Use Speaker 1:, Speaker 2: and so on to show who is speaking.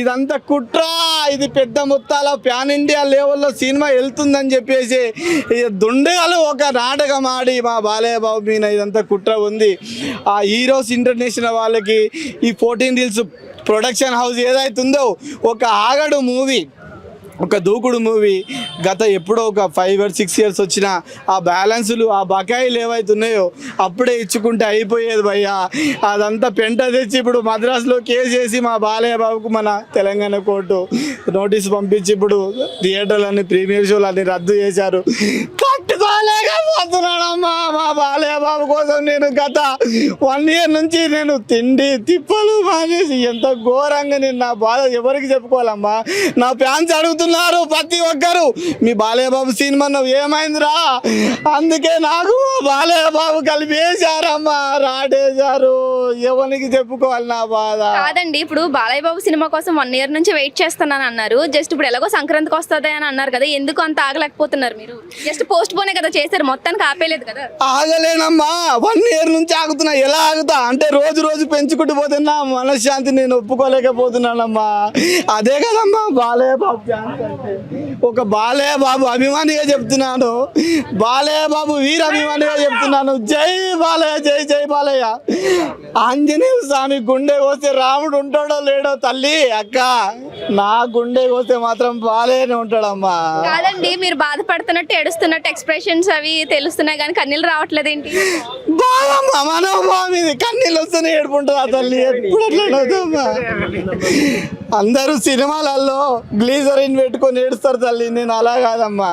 Speaker 1: ఇదంతా కుట్ర. ఇది పెద్ద మొత్తాల ప్యాన్ ఇండియా లెవెల్లో సినిమా వెళ్తుందని చెప్పేసి ఈ దుండగలు ఒక నాటకం ఆడి మా బాలయ్య బాబు మీద ఇదంతా కుట్ర ఉంది. ఆ హీరోస్ ఇంటర్నేషనల్ వాళ్ళకి ఈ ఫోర్టీన్ రీల్స్ ప్రొడక్షన్ హౌస్ ఏదైతుందో ఒక ఆగడు మూవీ. ఒక దూకుడు మూవీ గత ఎప్పుడో ఒక ఫైవ్ ఇయర్స్ సిక్స్ ఇయర్స్ వచ్చిన ఆ బ్యాలెన్సులు ఆ బకాయిలు ఏవైతున్నాయో అప్పుడే ఇచ్చుకుంటే అయిపోయేది భయ్యా. అదంతా పెంట తెచ్చి ఇప్పుడు మద్రాసులో కేసు వేసి మా బాలయ్య బాబుకు మన తెలంగాణ కోర్టు నోటీస్ పంపించి ఇప్పుడు థియేటర్లన్నీ ప్రీమియర్ షోలు అన్ని రద్దు చేశారు. కట్టుకోలేకపోతున్నాడమ్మా. బాలయ్య బాబు కోసం నేను గత వన్ ఇయర్ నుంచి నేను తిండి తిప్పలు మానేసి ఎంత ఘోరంగా నేను నా బాధ ఎవరికి చెప్పుకోవాలమ్మా? నా ఫ్యాన్స్ అడుగుతున్నారు ప్రతి ఒక్కరు. మీ బాలయ్య బాబు సినిమా నువ్వు ఏమైందిరా? అందుకే నాకు బాలయ్య బాబు కలిపి వేశారమ్మా రాడేశారు ఎవరికి చెప్పుకోవాలి నా బాధ?
Speaker 2: కాదండి ఇప్పుడు బాలయ్య బాబు సినిమా కోసం వన్ ఇయర్ నుంచి వెయిట్ చేస్తున్నాను అన్నారు. జస్ట్ ఇప్పుడు ఎలాగో సంక్రాంతికి వస్తుంది అని అన్నారు కదా ఎందుకు అంత ఆగలేకపోతున్నారు మీరు? జస్ట్ పోస్ట్ పోనే కదా చేశారు మొత్తానికి ఆపేలేదు కదా.
Speaker 1: ఆగలేనమ్మా. వన్ ఇయర్ నుంచి ఆగుతున్నా. ఎలా ఆగుతా? అంటే రోజు రోజు పెంచుకుంటూ పోతున్నా. మనశ్శాంతి నేను ఒప్పుకోలేకపోతున్నానమ్మా. అదే కదమ్మా బాలయ్య బాబు ఫ్యాన్స్ అంటే. ఒక బాలయ్య బాబు అభిమానిగా చెప్తున్నాను. బాలయ్య బాబు వీర అభిమానిగా చెప్తున్నాను. జై బాలయ్య జై జై బాలయ్య. ఆంజనేయ స్వామి గుండె కోస్తే రాముడు ఉంటాడో లేడో తల్లి? అక్క నా గుండె కోస్తే మాత్రం బాలయ్యనే ఉంటాడమ్మా.
Speaker 2: కాదండి మీరు బాధపడుతున్నట్టు ఏడుస్తున్నట్టు ఎక్స్ప్రెషన్స్ అవి తెలుస్తున్నాయి కానీ కన్నీళ్ళు రావట్లేదు. ఏంటి
Speaker 1: బాగమ్మ మనోభావం ఇది కన్నీళ్ళు వస్తూనే ఏడుపుంటుంది ఆ తల్లి? ఎప్పుడు అట్లా అవుతుందమ్మా? అందరూ సినిమాలలో గ్లీజరిన్ పెట్టుకొని ఏడుస్తారు తల్లి నేను అలా కాదమ్మా.